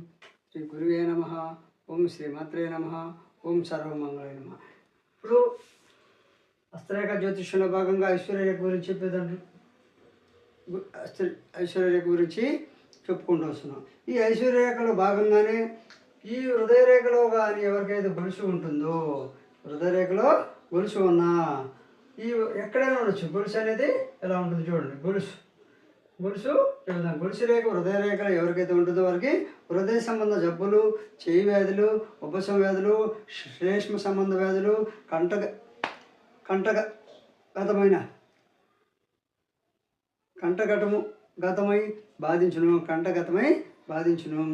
శ్రీ గురువే నమ. ఓం శ్రీమాత్రే నమ. ఓం సర్వమంగళే నమ. ఇప్పుడు హస్తరేఖ జ్యోతిష్యంలో భాగంగా ఐశ్వర్య గురించి చెప్పేదండి ఐశ్వర్యరేఖ ఐశ్వర్య గురించి చెప్పుకుంటూ వస్తున్నాం. ఈ ఐశ్వర్యరేఖలో భాగంగానే ఈ హృదయరేఖలో కానీ ఎవరికైతే గొలుసు ఉంటుందో హృదయరేఖలో గొలుసు ఉన్నా ఈ ఎక్కడైనా ఉండొచ్చు. గొలుసు అనేది ఎలా ఉంటుంది చూడండి. గొలుసు. గొలుసు ఈ గొలుసు రేఖ హృదయ రేఖ ఎవరికైతే ఉంటుందో వారికి హృదయ సంబంధ జబ్బులు చేయి వ్యాధులు ఉపశమ వ్యాధులు శ్లేష్మ సంబంధ వ్యాధులు కంటక గతమైన కంటగతం గతమై బాధించును కంటగతమై బాధించును.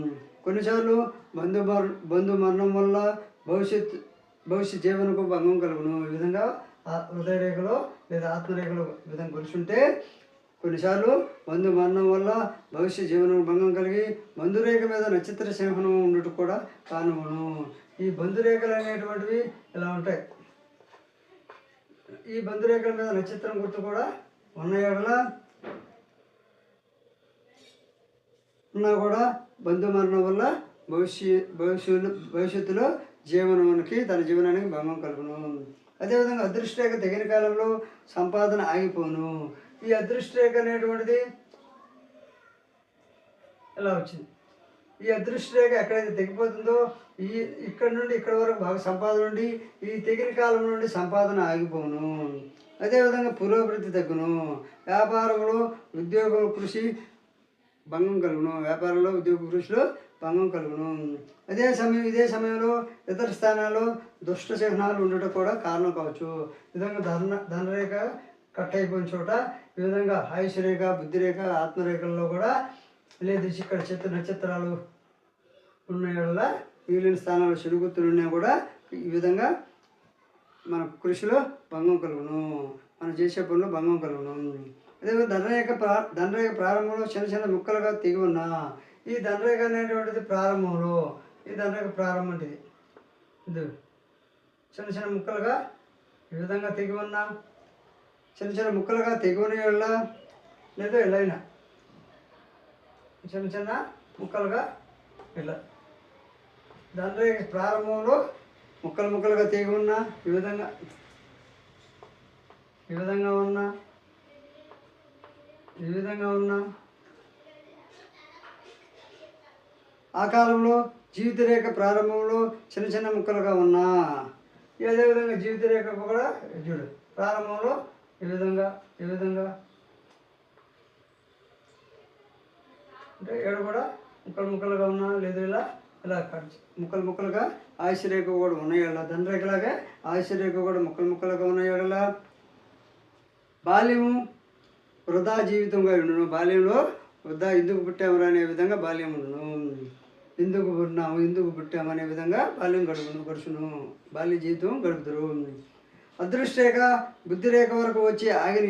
కొన్నిసార్లు బంధు మర బంధు మరణం వల్ల భవిష్యత్ భవిష్యత్ జీవనకు భంగం కలుగును. ఈ విధంగా హృదయ రేఖలో లేదా ఆత్మరేఖలో విధంగా కొలుచుంటే కొన్నిసార్లు బంధు మరణం వల్ల భవిష్య జీవనం భంగం కలిగి బంధురేఖ మీద నక్షత్ర సింహనం ఉండటం కూడా కానువును ఈ బంధురేఖలు అనేటువంటివి ఇలా ఉంటాయి. ఈ బంధురేఖల మీద నక్షత్రం గుర్తు కూడా ఉన్న ఉన్నా కూడా బంధు మరణం వల్ల భవిష్య భవిష్యత్తులో భవిష్యత్తులో జీవనానికి తన జీవనానికి భంగం కలుగును. అదేవిధంగా అదృష్టరేఖ తగిన కాలంలో సంపాదన ఆగిపోను. ఈ అదృష్ట రేఖ అనేటువంటిది ఎలా వచ్చింది? ఈ అదృష్ట రేఖ ఎక్కడైతే తెగిపోతుందో ఈ ఇక్కడ నుండి ఇక్కడ వరకు బాగా సంపాదన నుండి ఈ తెగిన కాలం నుండి సంపాదన ఆగిపోను. అదేవిధంగా పురోభివృద్ధి తగ్గును. వ్యాపారంలో ఉద్యోగ కృషి భంగం కలుగును. వ్యాపారంలో ఉద్యోగ కృషిలో భంగం కలుగును. అదే సమయం ఇదే సమయంలో ఇతర స్థానాల్లో దుష్ట చిహ్నాలు ఉండటం కూడా కారణం కావచ్చు. విధంగా ధన ధనరేఖ కట్ అయిపోయిన చోట ఈ విధంగా ఆయుషరేఖ బుద్ధిరేఖ ఆత్మరేఖల్లో కూడా లేదు ఇక్కడ చిత్ర నక్షత్రాలు ఉన్న వల్ల మిగిలిన స్థానాలు చెడుగుత్తులు ఉన్నా కూడా ఈ విధంగా మన కృషిలో భంగం కలుగును. మనం చేసే పనిలో భంగం కలుగును. అదేవిధంగా ధనరేఖ ప్రా ధనరేఖ ప్రారంభంలో చిన్న చిన్న ముక్కలుగా తెగి ఉన్నా ఈ ధనరేఖ అనేటువంటిది ప్రారంభంలో. ఈ ధనరేఖ ప్రారంభం అంటే ఇది. చిన్న చిన్న ముక్కలుగా ఈ విధంగా తెగి ఉన్నా. చిన్న చిన్న ముక్కలుగా తెగుని వెళ్ళ లేదా ఎలా చిన్న చిన్న ముక్కలుగా ఇలా. దాంట్లో ప్రారంభంలో ముక్కలు ముక్కలుగా తెగి ఉన్న ఈ విధంగా ఈ విధంగా ఉన్న ఈ విధంగా ఉన్న. ఆ కాలంలో జీవిత రేఖ ప్రారంభంలో చిన్న చిన్న ముక్కలుగా ఉన్నా. ఈ అదేవిధంగా జీవిత రేఖ కూడా చూడు ప్రారంభంలో ఈ విధంగా ఏ విధంగా? అంటే ఏడు కూడా ముక్కలు ముక్కలుగా ఉన్నా లేదు ఇలా ఇలా కట్ ముక్కలు ముక్కలుగా ఆశ్చర్యక కూడా ఉన్నాయి ఇలా ధనరేఖలాగా ఆయుష్ కూడా ముక్కలు ముక్కలుగా ఉన్నాయి బాల్యము వృధా జీవితంగా ఉండును. బాల్యంలో వృధా ఎందుకు పుట్టాము అనే విధంగా బాల్యం ఉండును. ఎందుకు పుట్టినాము ఎందుకు పుట్టాము అనే విధంగా బాల్యం గడుపును గడుచును. బాల్య జీవితం గడుపుతారు అదృష్టరేఖ బుద్ధిరేఖ వరకు వచ్చి ఆగిన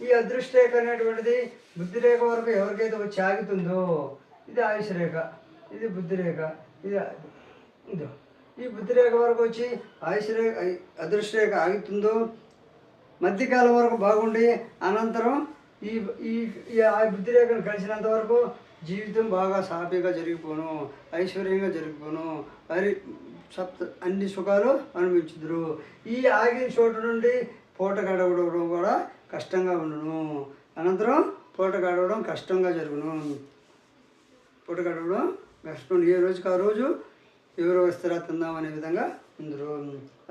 ఈ అదృష్టరేఖ అనేటువంటిది బుద్ధిరేఖ వరకు ఎవరికైతే వచ్చి ఆగుతుందో ఇది ఆయుష్ రేఖ ఇది బుద్ధిరేఖ ఇది ఇదో. ఈ బుద్ధిరేఖ వరకు వచ్చి ఆయుష్ రేఖ అదృష్టరేఖ ఆగుతుందో మధ్యకాలం వరకు బాగుండి అనంతరం ఈ ఈ ఆ బుద్ధిరేఖను కలిసినంత వరకు జీవితం బాగా సాఫీగా జరిగిపోను ఐశ్వర్యంగా జరిగిపోను మరి సప్త అన్ని సుఖాలు అనుభవించుదురు. ఈ ఆగిన చోటు నుండి పూట గడవడం కూడా కష్టంగా ఉండును. అనంతరం పూట గడవడం కష్టంగా జరుగును. పూట గడవడం కష్టం. ఏ రోజుకి ఆ రోజు ఎవరు వస్తారా తిందాం అనే విధంగా ఉందరు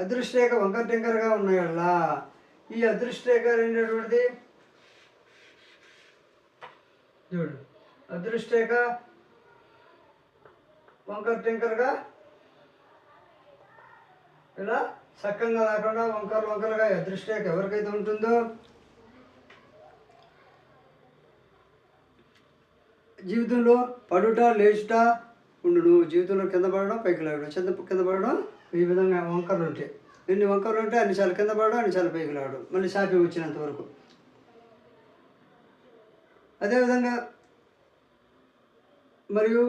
అదృష్టరేఖ వంకర టెంకరగా ఉన్నాయల్లా ఈ అదృష్టరేఖ అనేటువంటిది చూడు. అదృష్టరేఖ వంకర టెంకరగా ఇలా చక్కగా లేకుండా వంకర వంకరగా అదృష్టరేఖ ఎవరికైతే ఉంటుందో? జీవితంలో పడుట లేచుట ఉండును. జీవితంలో కింద పడడం పైకి లేవడం. చింత కింద పడడం ఈ విధంగా వంకరలు ఉంటాయి ఎన్ని వంకరలు ఉంటే అన్నిసార్లు కింద పడడం అన్నిసార్లు పైకి లేవడం. మళ్ళీ సాపి వచ్చినంత వరకు. అదేవిధంగా మరియు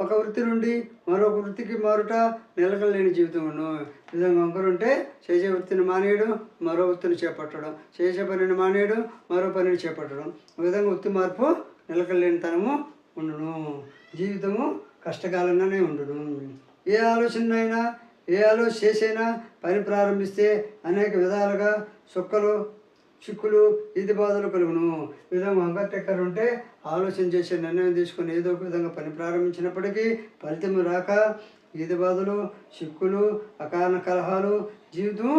ఒక వృత్తి నుండి మరొక వృత్తికి మారుట నిలకలేని జీవితమును. ఉండు విధంగా ఉంటే చేసే వృత్తిని మానేయడం మరో వృత్తిని చేపట్టడం. చేసే పనిని మానేయడం మరో పనిని చేపట్టడం. ఈ విధంగా వృత్తి మార్పు నిలకలేనితనము ఉండును. జీవితము కష్టకాలంగానే ఉండును. ఏ ఆలోచనైనా ఏ ఆలోచన చేసైనా పని ప్రారంభిస్తే అనేక విధాలుగా సుక్కలు చిక్కులు ఇది బాధలు కలుగును. ఈ విధంగా వంకటెక్కరు ఉంటే ఆలోచన చేసే నిర్ణయం తీసుకుని ఏదో ఒక విధంగా పని ప్రారంభించినప్పటికీ ఫలితం రాక ఇది బాధలు చిక్కులు అకారణ కలహాలు జీవితం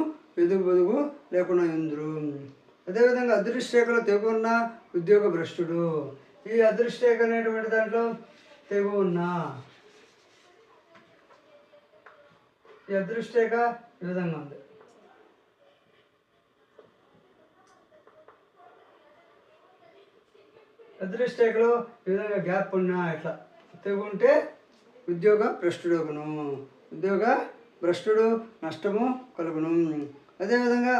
ఎదుగు బదుగు లేకుండా ఉందరు. అదేవిధంగా అదృష్టరేఖలో తెగు ఉన్న ఉద్యోగ భ్రష్టుడు. ఈ అదృష్టరేఖ అనేటువంటి దాంట్లో తెగు ఉన్నా ఈ అదృష్టరేఖ ఈ విధంగా ఉంది. అదృష్టకులు ఈ విధంగా గ్యాప్ ఉన్నా ఇట్లా తెగుంటే ఉద్యోగ భ్రష్టుడగును. ఉద్యోగ భ్రష్టుడు నష్టము కలుగును. అదేవిధంగా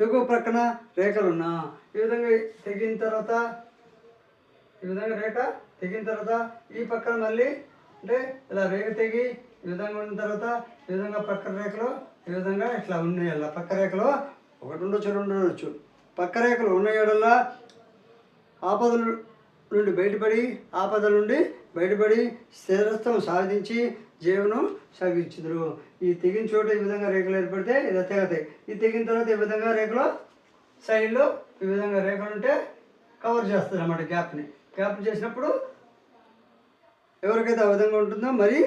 తెగు ప్రక్కన రేఖలున్నా. ఈ విధంగా తెగిన తర్వాత ఈ విధంగా రేఖ తెగిన తర్వాత ఈ పక్కన మళ్ళీ అంటే ఇలా రేఖ తెగి ఈ విధంగా ఉన్న తర్వాత ఈ విధంగా పక్క రేఖలు ఈ విధంగా ఇట్లా ఉన్నాయి అలా. పక్క రేఖలు ఒకటి ఉండొచ్చు రెండు ఉండొచ్చు. పక్క రేఖలు ఉన్న ఏడల్లా ఆపదల నుండి బయటపడి ఆపదల నుండి బయటపడి స్థిరత్వం సాధించి జీవనం సాగించుదురు. ఈ తెగిన చోట ఈ విధంగా రేఖలు ఏర్పడితే ఇది తెగతాయి ఈ తెగిన తర్వాత ఈ విధంగా రేఖలు సైడ్లో ఈ విధంగా రేఖలు ఉంటే కవర్ చేస్తారు అన్నమాట గ్యాప్ని గ్యాప్ చేసినప్పుడు ఎవరికైతే ఆ విధంగా ఉంటుందో మరి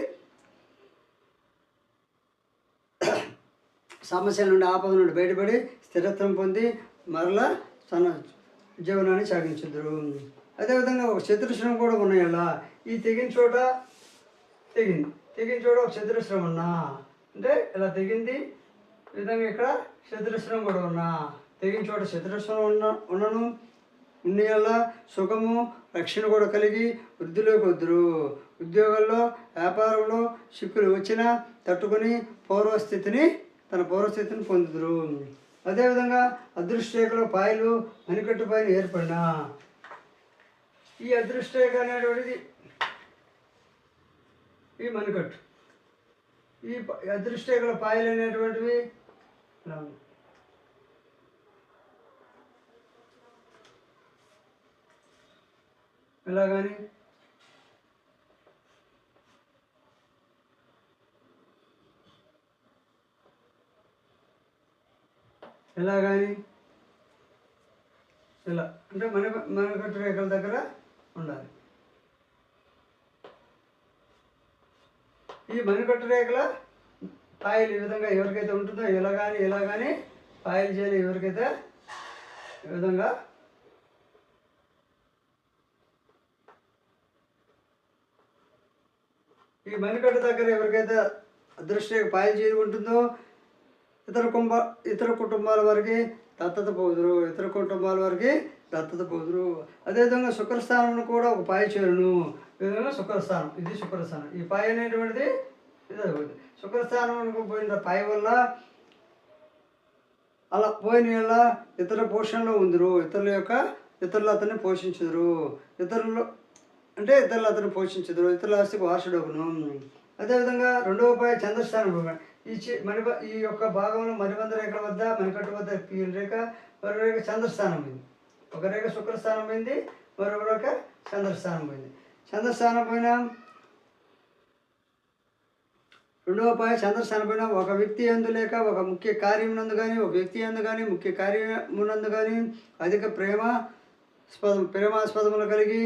సమస్యల నుండి ఆపద నుండి బయటపడి స్థిరత్వం పొంది మరలా తన జీవనాన్ని సాగించుదురు. అదేవిధంగా ఒక చతురస్రం కూడా ఉన్నాయి అలా ఈ తెగిన చోట తెగింది. తెగిన చోట ఒక చతురస్రం ఉన్నా. అంటే ఇలా తెగింది? ఈ విధంగా ఇక్కడ చతురస్రం కూడా ఉన్నా. తెగిన చోట చతురస్రం ఉన్న ఉన్నను ఉండి వల్ల సుఖము రక్షణ కూడా కలిగి వృద్ధిలోకి వద్దురు. ఉద్యోగాల్లో వ్యాపారంలో చిక్కులు వచ్చినా తట్టుకొని పౌరస్థితిని తన పౌరస్థితిని పొందుదురు. అదేవిధంగా అదృష్టరేఖలో పాయలు మణికట్టు పైన ఏర్పడిన. ఈ అదృష్టరేఖ అనేటువంటిది ఈ మణికట్టు. ఈ ప- పాయలు అనేటువంటివి ఎలా ఇలా కానీ ఎలా కానీ ఇలా అంటే మన మనకట్టు రేఖల దగ్గర ఉండాలి. ఈ మణికట్టు రేఖల పాయలు ఈ విధంగా ఎవరికైతే ఉంటుందో ఇలా కానీ ఇలా కానీ పాయలు చేయాలి ఎవరికైతే ఈ విధంగా? ఈ మణికట్టు దగ్గర ఎవరికైతే అదృష్ట పాయలు చేరి ఉంటుందో ఇతర కుంభ ఇతర కుటుంబాల వారికి దత్తత పోదురు ఇతర కుటుంబాల వారికి దత్తత పోదురు. అదేవిధంగా శుక్రస్థానంలో కూడా ఒక పాయ చేరును. ఈ విధంగా శుక్రస్థానం ఇది శుక్రస్థానం. ఈ పాయ అనేటువంటిది ఇది ఒకటి. పోయిన పాయ వల్ల అలా పోయిన వల్ల ఇతర పోషణలో ఉందిరు. ఇతరుల యొక్క ఇతరులు అతన్ని పోషించదురు. ఇతరులు అంటే ఇతరులు అతను పోషించదురు. ఇతరుల ఆస్తికి వారసుడవును అదేవిధంగా రెండవ పాయ చంద్రస్థానం ఈ చి ఈ యొక్క భాగంలో మణిబంధ రేఖల వద్ద మణికట్టు వద్ద పీన్ రేఖ మరో రేఖ చంద్రస్థానం పోయింది ఒక రేఖ శుక్రస్థానం పోయింది మరొక రేఖ చంద్రస్థానం పోయింది చంద్రస్థానం పైన రెండవ పాయ చంద్రస్థానం పైన ఒక వ్యక్తి ఎందు లేక ఒక ముఖ్య కార్యమునందు కానీ ఒక వ్యక్తి ఎందు కానీ ముఖ్య కార్యమునందు కానీ అధిక ప్రేమస్పద ప్రేమాస్పదములు కలిగి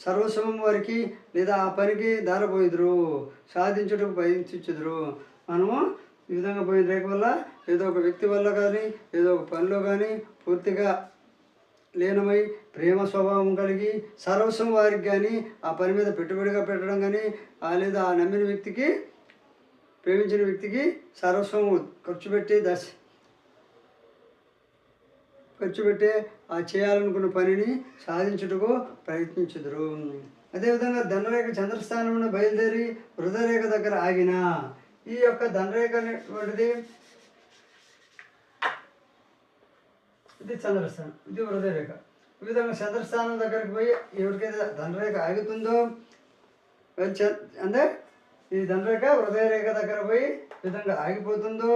సర్వస్వం వారికి లేదా ఆ పనికి దారపోయిదురు సాధించుటకు ప్రయత్నించుదురు మనము ఈ విధంగా పోయిన రేఖ వల్ల ఏదో ఒక వ్యక్తి వల్ల కానీ ఏదో ఒక పనిలో కానీ పూర్తిగా లీనమై ప్రేమ స్వభావం కలిగి సర్వస్వం వారికి కానీ ఆ పని మీద పెట్టుబడిగా పెట్టడం కానీ ఆ లేదా ఆ నమ్మిన వ్యక్తికి ప్రేమించిన వ్యక్తికి సర్వస్వం ఖర్చు పెట్టి దశ. ఖర్చు పెట్టే ఆ చేయాలనుకున్న పనిని సాధించుటకు ప్రయత్నించుదురు. అదేవిధంగా ధనరేఖ చంద్రస్థానంలో బయలుదేరి హృదయరేఖ దగ్గర ఆగిన ఈ యొక్క ధనరేఖ అనేటువంటిది ఇది చంద్రస్థానం ఇది హృదయరేఖ ఈ విధంగా చంద్రస్థానం దగ్గరికి పోయి ఎవరికైతే ధనరేఖ ఆగుతుందో చ- అంటే ఈ ధనరేఖ హృదయరేఖ దగ్గర పోయి విధంగా ఆగిపోతుందో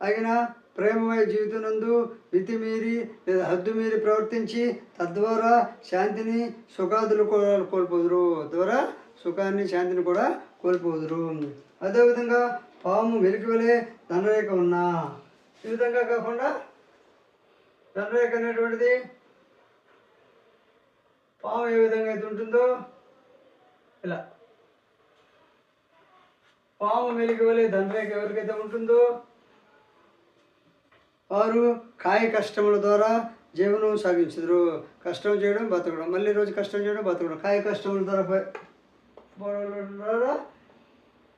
ఆగిన ప్రేమమయ జీవితనందు మితిమీరి లేదా హద్దు మీరి ప్రవర్తించి తద్వారా శాంతిని సుఖాదులు కోల్పోదురు. ద్వారా సుఖాన్ని శాంతిని కూడా కోల్పోదురు. అదేవిధంగా పాము వెలికి ధనరేఖ ఉన్నా. ఈ విధంగా కాకుండా ధనరేఖ అనేటువంటిది పాము ఏ విధంగా అయితే ఉంటుందో ఇలా. పాము వెలికి వలె ధనరేఖ ఎవరికైతే ఉంటుందో వారు కాయ కష్టముల ద్వారా జీవనం సాగించదురు. కష్టం చేయడం బతకడం. మళ్ళీ రోజు కష్టం చేయడం బతకడం. కాయ కష్టముల ద్వారా ప- ద్వారా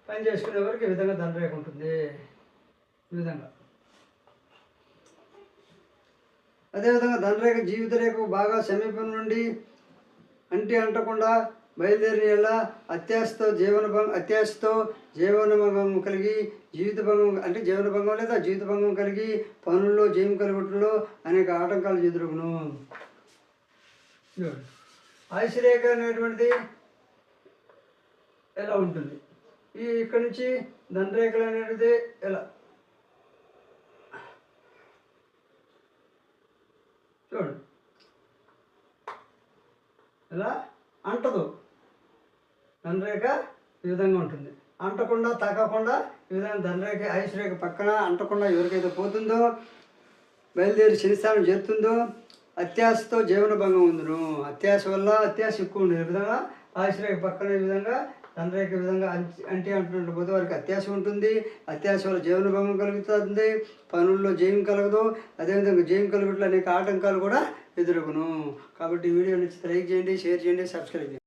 పని చేసుకునే వరకు ఈ విధంగా దండరేఖ ఉంటుంది. ఈ విధంగా. అదేవిధంగా ధనరేఖ జీవిత రేఖకు బాగా సమీపం నుండి అంటి అంటకుండా బయలుదేరిన ఎలా అత్యాశతో జీవన భంగం అత్యాశతో జీవన భంగం కలిగి జీవిత భంగం అంటే జీవన భంగం లేదా జీవిత భంగం కలిగి పనుల్లో జీవం కలుగుట్లో అనేక ఆటంకాలు ఎదురుగును ఆయుషరేఖ అనేటువంటిది ఎలా ఉంటుంది? ఈ ఇక్కడ నుంచి దండరేఖలు అనేది ఎలా? చూడండి. ఇలా అంటదు. దండరేఖ ఈ విధంగా ఉంటుంది. అంటకుండా తగ్గకుండా ఈ విధంగా దండరేఖ ఐశ్వర్యక పక్కన అంటకుండా ఎవరికైతే పోతుందో బయలుదేరి శనిస్థానం చేరుతుందో అత్యాశతో జీవన భంగం ఉందును. అత్యాశ వల్ల అత్యాశ ఎక్కువ ఉంది ఈ విధంగా ఆయుష్ పక్కన ఈ విధంగా ధనరేఖ విధంగా అంటే అంటున్నట్టు పోతే వారికి అత్యాశ ఉంటుంది. అత్యాశ వల్ల జీవనభంగం కలుగుతుంది. పనుల్లో జయం కలగదు. అదేవిధంగా జయం కలుగుట్లో అనేక ఆటంకాలు కూడా ఎదురుగును కాబట్టి ఈ వీడియో నచ్చితే లైక్ చేయండి షేర్ చేయండి సబ్స్క్రైబ్ చేయండి.